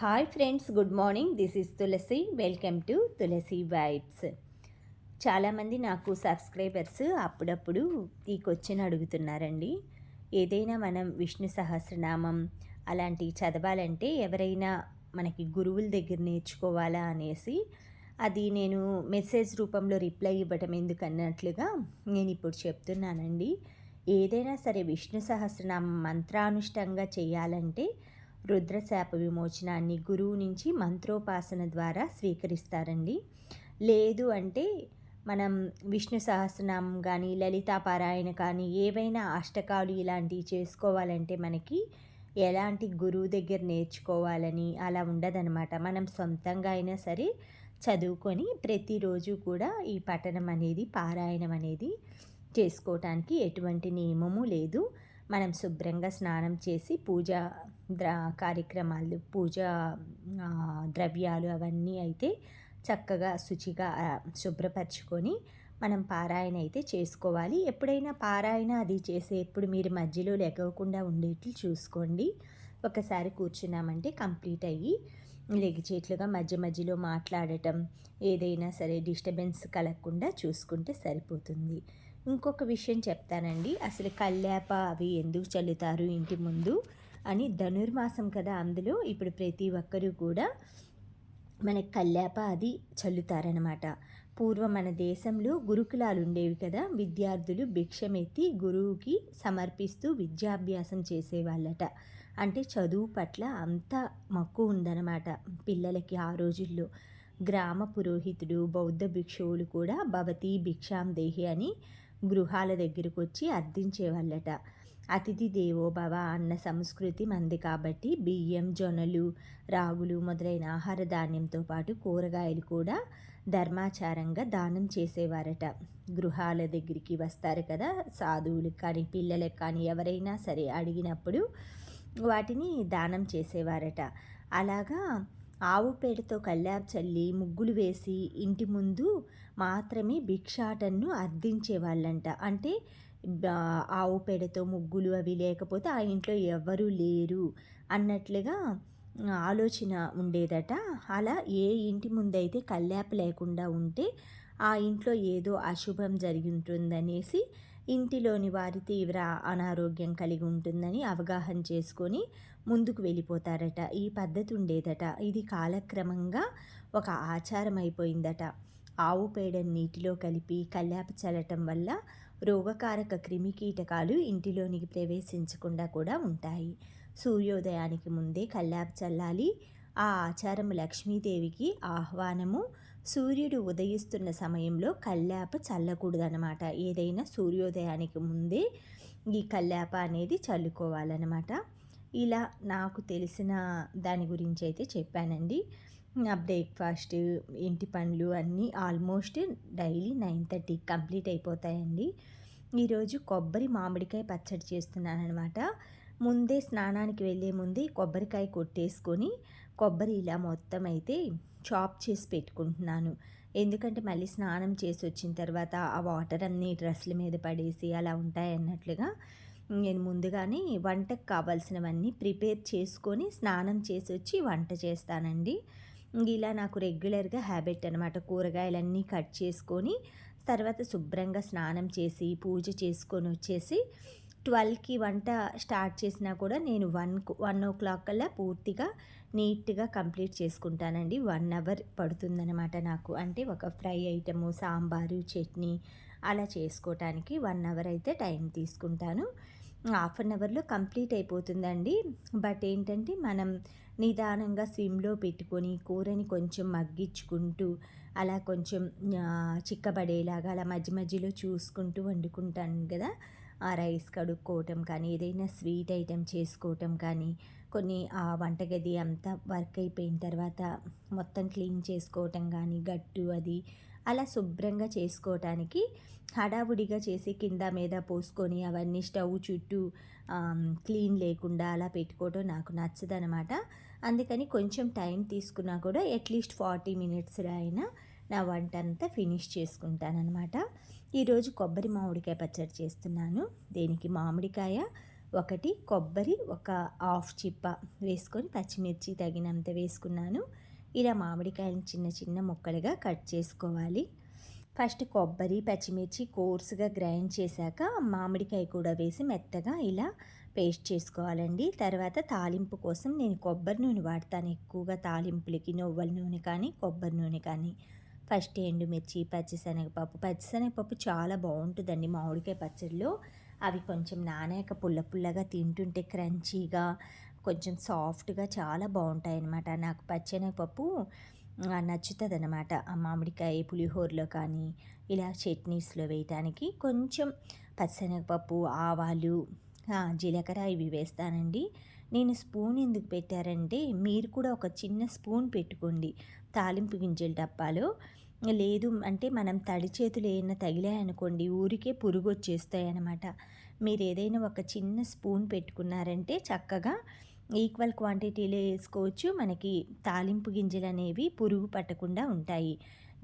Hi friends good morning this is Tulasi welcome to Tulasi vibes చాలామంది నాకు subscribers అప్పుడప్పుడు ఈ క్వశ్చన్ అడుగుతున్నారండి. ఏదైనా మనం విష్ణు సహస్రనామం అలాంటివి చదవాలంటే ఎవరైనా మనకి గురువుల దగ్గర నేర్చుకోవాలా అనేసి అది నేను మెసేజ్ రూపంలో రిప్లై ఇవ్వటం ఎందుకన్నట్లుగా నేను ఇప్పుడు చెప్తున్నానండి. ఏదైనా సరే విష్ణు సహస్రనామం మంత్రానుష్టంగా చేయాలంటే రుద్రశాప విమోచనాన్ని గురువు నుంచి మంత్రోపాసన ద్వారా స్వీకరిస్తారండి. లేదు అంటే మనం విష్ణు సహస్రనామం కానీ లలితాపారాయణ కానీ ఏవైనా అష్టకాలు ఇలాంటివి చేసుకోవాలంటే మనకి ఎలాంటి గురువు దగ్గర నేర్చుకోవాలని అలా ఉండదనమాట మనం సొంతంగా అయినా సరే చదువుకొని ప్రతిరోజు కూడా ఈ పఠనం అనేది పారాయణం అనేది చేసుకోవటానికి ఎటువంటి నియమము లేదు. మనం శుభ్రంగా స్నానం చేసి పూజ ద్ర కార్యక్రమాలు పూజ ద్రవ్యాలు అవన్నీ అయితే చక్కగా శుచిగా శుభ్రపరచుకొని మనం పారాయణ అయితే చేసుకోవాలి. ఎప్పుడైనా పారాయణ అది చేసేప్పుడు మీరు మధ్యలో లెగవకుండా ఉండేట్లు చూసుకోండి. ఒకసారి కూర్చున్నామంటే కంప్లీట్ అయ్యి లెగిచేట్లుగా మధ్య మధ్యలో మాట్లాడటం ఏదైనా సరే డిస్టర్బెన్స్ కలగకుండా చూసుకుంటే సరిపోతుంది. ఇంకొక విషయం చెప్తానండి. అసలు కల్లాప అవి ఎందుకు చల్లుతారు ఇంటి ముందు అని ధనుర్మాసం కదా అందులో. ఇప్పుడు ప్రతి ఒక్కరూ కూడా మనకి కల్లాప అది చల్లుతారనమాట పూర్వం మన దేశంలో గురుకులాలు ఉండేవి కదా. విద్యార్థులు భిక్షమెత్తి గురువుకి సమర్పిస్తూ విద్యాభ్యాసం చేసేవాళ్ళట. అంటే చదువు పట్ల అంత మక్కువ ఉందన్నమాట పిల్లలకి ఆ రోజుల్లో. గ్రామ పురోహితుడు బౌద్ధ భిక్షువులు కూడా భవతి భిక్షాం దేహి అని గృహాల దగ్గరకు వచ్చి అర్థించేవాళ్ళట. అతిథి దేవోభవ అన్న సంస్కృతి మంది కాబట్టి బియ్యం జొన్నలు రాగులు మొదలైన ఆహార ధాన్యంతో పాటు కూరగాయలు కూడా ధర్మాచారంగా దానం చేసేవారట. గృహాల దగ్గరికి వస్తారు కదా సాధువులకు కానీ పిల్లలకు కానీ ఎవరైనా సరే అడిగినప్పుడు వాటిని దానం చేసేవారట. అలాగా ఆవు పేడతో కల్లాపు చల్లి ముగ్గులు వేసి ఇంటి ముందు మాత్రమే భిక్షాటన్ను అర్థించేవాళ్ళంట అంటే ఆవు పేడతో ముగ్గులు అవి లేకపోతే ఆ ఇంట్లో ఎవరు లేరు అన్నట్లుగా ఆలోచన ఉండేదట. అలా ఏ ఇంటి ముందైతే కల్లాప లేకుండా ఉంటే ఆ ఇంట్లో ఏదో అశుభం జరిగి ఉంటుందనేసి ఇంటిలోని వారి తీవ్ర అనారోగ్యం కలిగి ఉంటుందని అవగాహన చేసుకొని ముందుకు వెళ్ళిపోతారట. ఈ పద్ధతి ఉండేదట. ఇది కాలక్రమంగా ఒక ఆచారం అయిపోయిందట. ఆవు పేడని నీటిలో కలిపి కల్లాప చల్లటం వల్ల రోగకారక క్రిమి కీటకాలు ఇంటిలోనికి ప్రవేశించకుండా కూడా ఉంటాయి. సూర్యోదయానికి ముందే కల్లాప చల్లాలి. ఆ ఆచారం లక్ష్మీదేవికి ఆహ్వానము. సూర్యుడు ఉదయిస్తున్న సమయంలో కల్లాప చల్లకూడదనమాట ఏదైనా సూర్యోదయానికి ముందే ఈ కల్లాప అనేది చల్లుకోవాలన్నమాట. ఇలా నాకు తెలిసిన దాని గురించి అయితే చెప్పానండి. నా బ్రేక్ఫాస్ట్ ఇంటి పనులు అన్నీ almost daily nine thirty complete అయిపోతాయండి. ఈరోజు కొబ్బరి మామిడికాయ పచ్చడి చేస్తున్నాను అనమాట ముందే స్నానానికి వెళ్ళే ముందే కొబ్బరికాయ కొట్టేసుకొని కొబ్బరి ఇలా మొత్తం అయితే చాప్ చేసి పెట్టుకుంటున్నాను. ఎందుకంటే మళ్ళీ స్నానం చేసి వచ్చిన తర్వాత ఆ వాటర్ అన్నీ డ్రెస్ల మీద పడేసి అలా ఉంటాయి అన్నట్లుగా నేను ముందుగానే వంటకు కావాల్సినవన్నీ ప్రిపేర్ చేసుకొని స్నానం చేసి వచ్చి వంట చేస్తానండి. ఇలా నాకు రెగ్యులర్గా హ్యాబిట్ అనమాట కూరగాయలన్నీ కట్ చేసుకొని తర్వాత శుభ్రంగా స్నానం చేసి పూజ చేసుకొని వచ్చేసి ట్వెల్వ్కి వంట స్టార్ట్ చేసినా కూడా నేను వన్ వన్ ఓ క్లాక్ కల్లా పూర్తిగా నీట్గా కంప్లీట్ చేసుకుంటానండి. వన్ అవర్ పడుతుందనమాట నాకు. అంటే ఒక ఫ్రై ఐటము సాంబారు చట్నీ అలా చేసుకోవటానికి వన్ అవర్ అయితే టైం తీసుకుంటాను. హాఫ్ అన్ అవర్లో కంప్లీట్ అయిపోతుందండి. బట్ ఏంటంటే మనం నిదానంగా స్విమ్లో పెట్టుకొని కూరని కొంచెం మగ్గించుకుంటూ అలా కొంచెం చిక్కబడేలాగా అలా మధ్య మధ్యలో చూసుకుంటూ వండుకుంటాను కదా. ఆ రైస్ కడుక్కోవటం కానీ ఏదైనా స్వీట్ ఐటెం చేసుకోవటం కానీ కొన్ని ఆ వంటగది అంతా వర్క్ అయిపోయిన తర్వాత మొత్తం క్లీన్ చేసుకోవటం కానీ గట్టు అది అలా శుభ్రంగా చేసుకోవటానికి హడావుడిగా చేసి కింద మీద పోసుకొని అవన్నీ స్టవ్ చుట్టూ క్లీన్ లేకుండా అలా పెట్టుకోవటం నాకు నచ్చదనమాట. అందుకని కొంచెం టైం తీసుకున్నా కూడా అట్లీస్ట్ ఫార్టీ మినిట్స్లో అయినా నా వంట అంతా ఫినిష్ చేసుకుంటానమాట ఈరోజు కొబ్బరి మామిడికాయ పచ్చడి చేస్తున్నాను. దీనికి? మామిడికాయ. ఒకటి కొబ్బరి ఒక హాఫ్ చిప్ప వేసుకొని పచ్చిమిర్చి తగినంత వేసుకున్నాను. ఇలా మామిడికాయలను చిన్న చిన్న ముక్కలుగా కట్ చేసుకోవాలి. ఫస్ట్ కొబ్బరి పచ్చిమిర్చి కోర్సుగా గ్రైండ్ చేశాక మామిడికాయ కూడా వేసి మెత్తగా ఇలా పేస్ట్ చేసుకోవాలండి. తర్వాత తాలింపు కోసం నేను కొబ్బరి నూనె వాడతాను ఎక్కువగా తాలింపులకి నువ్వుల నూనె కానీ కొబ్బరి నూనె కానీ. ఫస్ట్ ఎండుమిర్చి పచ్చిశనగపప్పు. పచ్చిశనగపప్పు చాలా బాగుంటుందండి మామిడికాయ పచ్చడిలో. అవి కొంచెం నానాక పుల్ల పుల్లగా తింటుంటే క్రంచీగా కొంచెం సాఫ్ట్గా చాలా బాగుంటాయి అన్నమాట నాకు పచ్చిశనగపప్పు నచ్చుతుంది అనమాట ఆ మామిడికాయ పులిహోరలో కానీ ఇలా చట్నీస్లో వేయటానికి కొంచెం పచ్చనగపప్పు ఆవాలు జీలకర్ర ఇవి వేస్తానండి. నేను స్పూన్ ఎందుకు పెట్టారంటే మీరు కూడా ఒక చిన్న స్పూన్ పెట్టుకోండి. తాలింపు గింజల డబ్బాలో. లేదు అంటే మనం తడి చేతులు ఏమైనా తగిలాయనుకోండి ఊరికే పురుగు వచ్చేస్తాయి అన్నమాట మీరు ఏదైనా ఒక చిన్న స్పూన్ పెట్టుకున్నారంటే చక్కగా ఈక్వల్ క్వాంటిటీలో వేసుకోవచ్చు. మనకి తాలింపు గింజలు అనేవి పురుగు పట్టకుండా ఉంటాయి.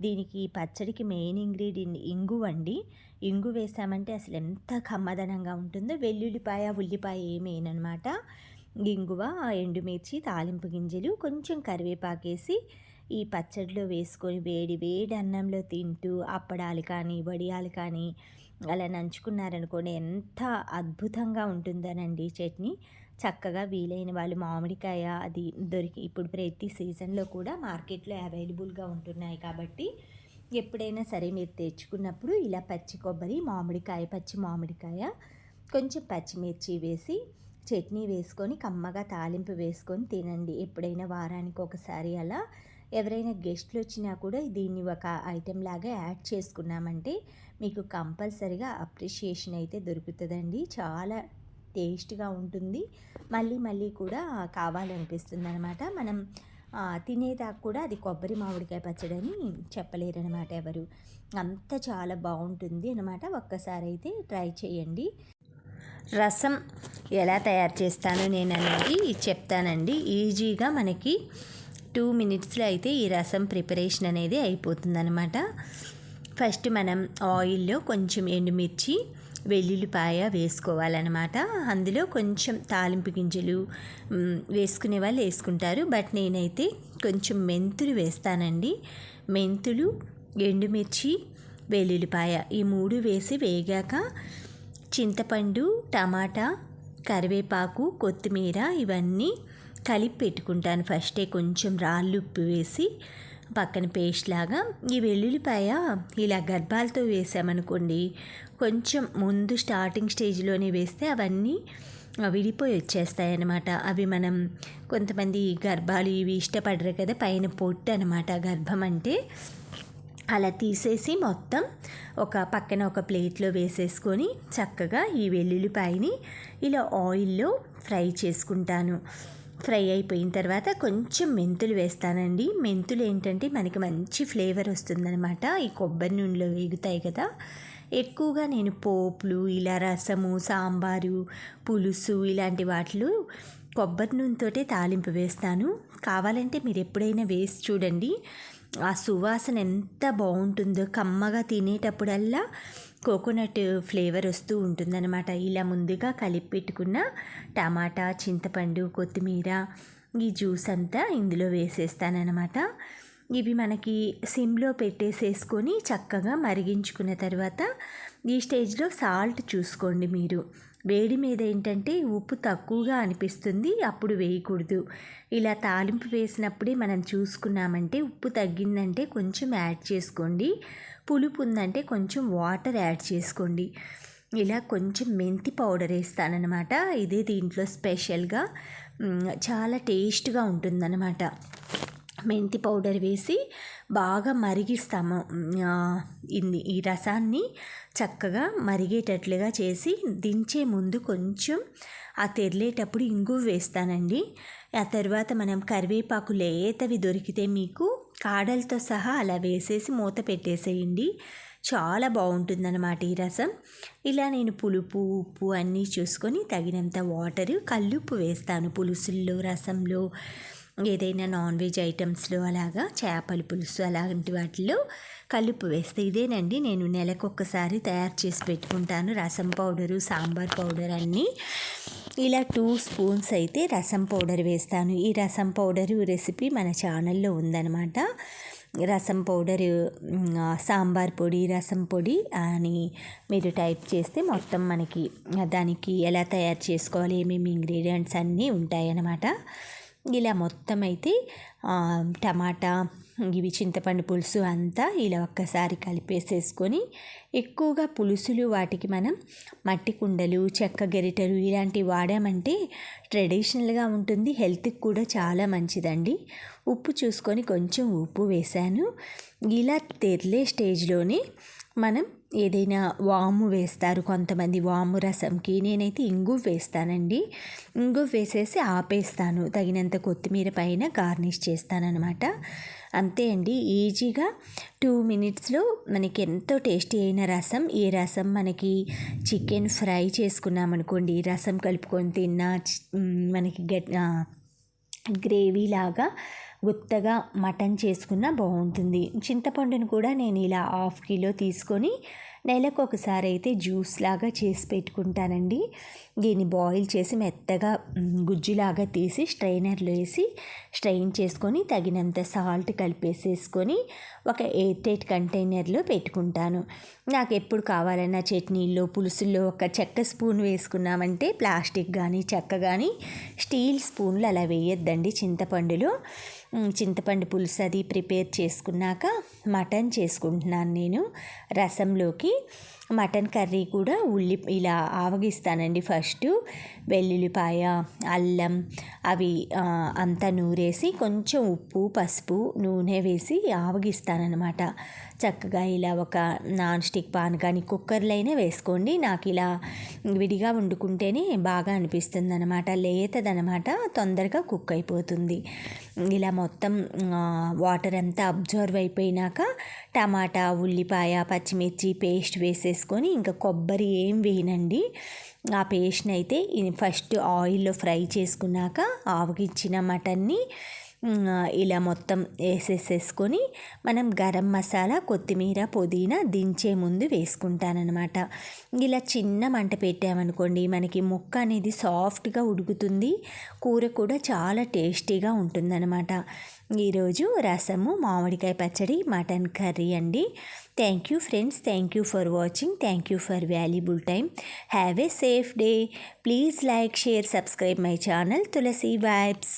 దీనికి పచ్చడికి మెయిన్ ఇంగ్రీడియంట్ ఇంగు అండి. ఇంగు వేసామంటే అసలు ఎంత కమ్మదనంగా ఉంటుందో. వెల్లుల్లిపాయ ఉల్లిపాయ ఏమేనమాట ఇంగువ ఎండుమిర్చి తాలింపు గింజలు కొంచెం కరివేపాకేసి ఈ పచ్చడిలో వేసుకొని వేడి వేడి అన్నంలో తింటూ అప్పడాలు కానీ వడియాలు కానీ అలా నంచుకున్నారనుకోండి ఎంత అద్భుతంగా ఉంటుందనండి చట్నీ. చక్కగా వీలైన వాళ్ళు మామిడికాయ అది దొరికి ఇప్పుడు ప్రతి సీజన్లో కూడా మార్కెట్లో అవైలబుల్గా ఉంటున్నాయి కాబట్టి ఎప్పుడైనా సరే మీరు తెచ్చుకున్నప్పుడు ఇలా పచ్చి కొబ్బరి మామిడికాయ పచ్చి మామిడికాయ కొంచెం పచ్చిమిర్చి వేసి చట్నీ వేసుకొని కమ్మగా తాలింపు వేసుకొని తినండి. ఎప్పుడైనా వారానికి ఒకసారి అలా. ఎవరైనా గెస్ట్లు వచ్చినా కూడా దీన్ని ఒక ఐటెం లాగా యాడ్ చేసుకున్నామంటే మీకు కంపల్సరిగా అప్రిషియేషన్ అయితే దొరుకుతుందండి. చాలా టేస్ట్గా ఉంటుంది. మళ్ళీ మళ్ళీ కూడా కావాలనిపిస్తుంది అనమాట మనం తినేదాకా కూడా అది కొబ్బరి మామిడికాయ పచ్చడి అని చెప్పలేరనమాట ఎవరు. అంత చాలా బాగుంటుంది అనమాట ఒక్కసారి అయితే ట్రై చేయండి. రసం ఎలా తయారు చేస్తాను నేను అనేది చెప్తానండి. ఈజీగా మనకి టూ మినిట్స్లో అయితే ఈ రసం ప్రిపరేషన్ అనేది అయిపోతుందనమాట ఫస్ట్ మనం ఆయిల్లో కొంచెం ఎండుమిర్చి వెల్లుల్లిపాయ వేసుకోవాలన్నమాట. అందులో కొంచెం తాలింపు గింజలు వేసుకునే వాళ్ళు వేసుకుంటారు. బట్ నేనైతే కొంచెం మెంతులు వేస్తానండి. మెంతులు ఎండుమిర్చి వెల్లుల్లిపాయ ఈ మూడు వేసి వేగాక చింతపండు టమాటా కరివేపాకు కొత్తిమీర ఇవన్నీ కలిపి పెట్టుకుంటాను. ఫస్టే కొంచెం రాళ్ళు ఉప్పు వేసి పక్కన పేస్ట్ లాగా ఈ వెల్లుల్లిపాయ ఇలా గర్భాలతో వేసామనుకోండి కొంచెం ముందు స్టార్టింగ్ స్టేజ్లోనే వేస్తే అవన్నీ విడిపోయి వచ్చేస్తాయి అన్నమాట అవి మనం కొంతమంది గర్భాలు ఇవి ఇష్టపడరు కదా పైన పొట్టు అనమాట గర్భం అంటే అలా తీసేసి మొత్తం ఒక పక్కన ఒక ప్లేట్లో వేసేసుకొని చక్కగా ఈ వెల్లుల్లిపాయని ఇలా ఆయిల్లో ఫ్రై చేసుకుంటాను. ఫ్రై అయిపోయిన తర్వాత కొంచెం మెంతులు వేస్తానండి. మెంతులు ఏంటంటే మనకి మంచి ఫ్లేవర్ వస్తుందనమాట ఈ కొబ్బరి నూనెలో వేగుతాయి కదా. ఎక్కువగా నేను పోపులు ఇలా రసము సాంబారు పులుసు ఇలాంటి వాటిలో కొబ్బరి నూనెతోటే తాలింపు వేస్తాను. కావాలంటే మీరు ఎప్పుడైనా వేసి చూడండి. ఆ సువాసన ఎంత బాగుంటుందో కమ్మగా తినేటప్పుడల్లా కోకోనట్ ఫ్లేవర్ వస్తూ ఉంటుందన్నమాట. ఇలా ముందుగా కలిపి పెట్టుకున్న టమాటా చింతపండు కొత్తిమీర ఈ జ్యూస్ అంతా ఇందులో వేసేస్తానన్నమాట. ఇవి మనకి సిమ్లో పెట్టేసేసుకొని చక్కగా మరిగించుకున్న తర్వాత ఈ స్టేజ్లో సాల్ట్ చూసుకోండి మీరు. వేడి మీద ఏంటంటే ఉప్పు తక్కువగా అనిపిస్తుంది అప్పుడు వేయకూడదు. ఇలా తాలింపు వేసినప్పుడే మనం చూసుకున్నామంటే ఉప్పు తగ్గిందంటే కొంచెం యాడ్ చేసుకోండి. పులుపు ఉందంటే కొంచెం వాటర్ యాడ్ చేసుకోండి. ఇలా కొంచెం మెంతి పౌడర్ వేస్తానన్నమాట ఇదే దీంట్లో స్పెషల్గా. చాలా టేస్ట్గా ఉంటుందన్నమాట. మెంతి పౌడర్ వేసి బాగా మరిగిస్తాము. ఈ రసాన్ని చక్కగా మరిగేటట్లుగా చేసి దించే ముందు కొంచెం ఆ తెరిలేటప్పుడు ఇంగువ వేస్తానండి. ఆ తర్వాత మనం కరివేపాకు లేతవి దొరికితే మీకు కాడలతో సహా అలా వేసేసి మూత పెట్టేసేయండి. చాలా బాగుంటుందన్నమాట ఈ రసం. ఇలా నేను పులుపు ఉప్పు అన్నీ చూసుకొని తగినంత వాటర్ కల్లుప్పు వేస్తాను పులుసుల్లో రసంలో. ఏదైనా నాన్ వెజ్ ఐటమ్స్లో అలాగా చేపల పులుసు అలాంటి వాటిలో కలుపు వేస్తే ఇదేనండి. నేను నెలకొకసారి తయారు చేసి పెట్టుకుంటాను. రసం పౌడరు సాంబార్ పౌడర్ అన్నీ. ఇలా టూ స్పూన్స్ అయితే రసం పౌడర్ వేస్తాను. ఈ రసం పౌడరు రెసిపీ మన ఛానల్లో ఉందన్నమాట. రసం పౌడర్ సాంబార్ పొడి రసం పొడి అని మీరు టైప్ చేస్తే మొత్తం మనకి దానికి ఎలా తయారు చేసుకోవాలి ఏమేమి ఇంగ్రీడియంట్స్ అన్నీ ఉంటాయన్నమాట. ఇలా మొత్తం అయితే టమాటా ఇవి చింతపండు పులుసు అంతా ఇలా ఒక్కసారి కలిపేసేసుకొని ఎక్కువగా పులుసులు వాటికి మనం మట్టి కుండలు చెక్క గెరిటలు ఇలాంటివి వాడామంటే ట్రెడిషనల్గా ఉంటుంది హెల్త్కి కూడా చాలా మంచిదండి. ఉప్పు చూసుకొని కొంచెం ఉప్పు వేశాను. ఇలా తెరలే స్టేజ్లోనే మనం ఏదైనా వాము వేస్తారు కొంతమంది వాము రసంకి. నేనైతే ఇంగు వేస్తానండి. ఇంగు వేసేసి ఆపేస్తాను. తగినంత కొత్తిమీర పైన గార్నిష్ చేస్తానమాట అంతే అండి. ఈజీగా టూ మినిట్స్లో మనకి ఎంతో టేస్టీ అయిన రసం. ఈ రసం మనకి చికెన్ ఫ్రై చేసుకున్నామనుకోండి రసం కలుపుకొని తిన్నా మనకి గట్ గ్రేవీ లాగా గుత్తగా మటన్ చేసుకున్న బాగుంటుంది. చింతపండును కూడా నేను ఇలా హాఫ్ కిలో తీసుకొని నెలకు ఒకసారి అయితే జ్యూస్ లాగా చేసి పెట్టుకుంటానండి. దీన్ని బాయిల్ చేసి మెత్తగా గుజ్జులాగా తీసి స్ట్రైనర్లో వేసి స్ట్రెయిన్ చేసుకొని తగినంత సాల్ట్ కలిపేసేసుకొని ఒక ఎయిట్ ఎయిట్ కంటైనర్లో పెట్టుకుంటాను. నాకు ఎప్పుడు కావాలన్నా చట్నీల్లో పులుసుల్లో ఒక చెక్క స్పూన్ వేసుకున్నామంటే ప్లాస్టిక్ కానీ చెక్క కానీ స్టీల్ స్పూన్లు అలా వేయొద్దండి చింతపండులో. చింతపండు పులుసు అది ప్రిపేర్ చేసుకున్నాక మటన్ చేసుకుంటున్నాను నేను రసంలోకి. మటన్ కర్రీ కూడా ఉల్లి ఇలా ఆవగిస్తానండి ఫస్ట్. వెల్లుల్లిపాయ అల్లం అవి అంతా నూరేసి కొంచెం ఉప్పు పసుపు నూనె వేసి ఆవగిస్తానన్నమాట. చక్కగా ఇలా ఒక నాన్ స్టిక్ పాన్ కానీ కుక్కర్లో అయినా వేసుకోండి. నాకు ఇలా విడిగా వండుకుంటేనే బాగా అనిపిస్తుంది అనమాట లేతదనమాట తొందరగా కుక్ అయిపోతుంది. ఇలా మొత్తం వాటర్ అంతా అబ్జర్వ్ అయిపోయినాక టమాటా ఉల్లిపాయ పచ్చిమిర్చి పేస్ట్ వేసేసుకొని ఇంకా కొబ్బరి ఏం వేయనండి. ఆ పేస్ట్ని అయితే ఫస్ట్ ఆయిల్లో ఫ్రై చేసుకున్నాక ఆవగిచ్చిన మటన్ని ఇలా మొత్తం వేసేసేసుకొని మనం గరం మసాలా కొత్తిమీర పుదీనా దించే ముందు వేసుకుంటానమాట ఇలా చిన్న మంట పెట్టామనుకోండి మనకి ముక్క అనేది సాఫ్ట్గా ఉడుకుతుంది కూర కూడా చాలా టేస్టీగా ఉంటుందన్నమాట. ఈరోజు రసము మామిడికాయ పచ్చడి మటన్ కర్రీ అండి. Thank you friends thank you for watching thank you for valuable time have a safe day please like share subscribe my channel Tulasi vibes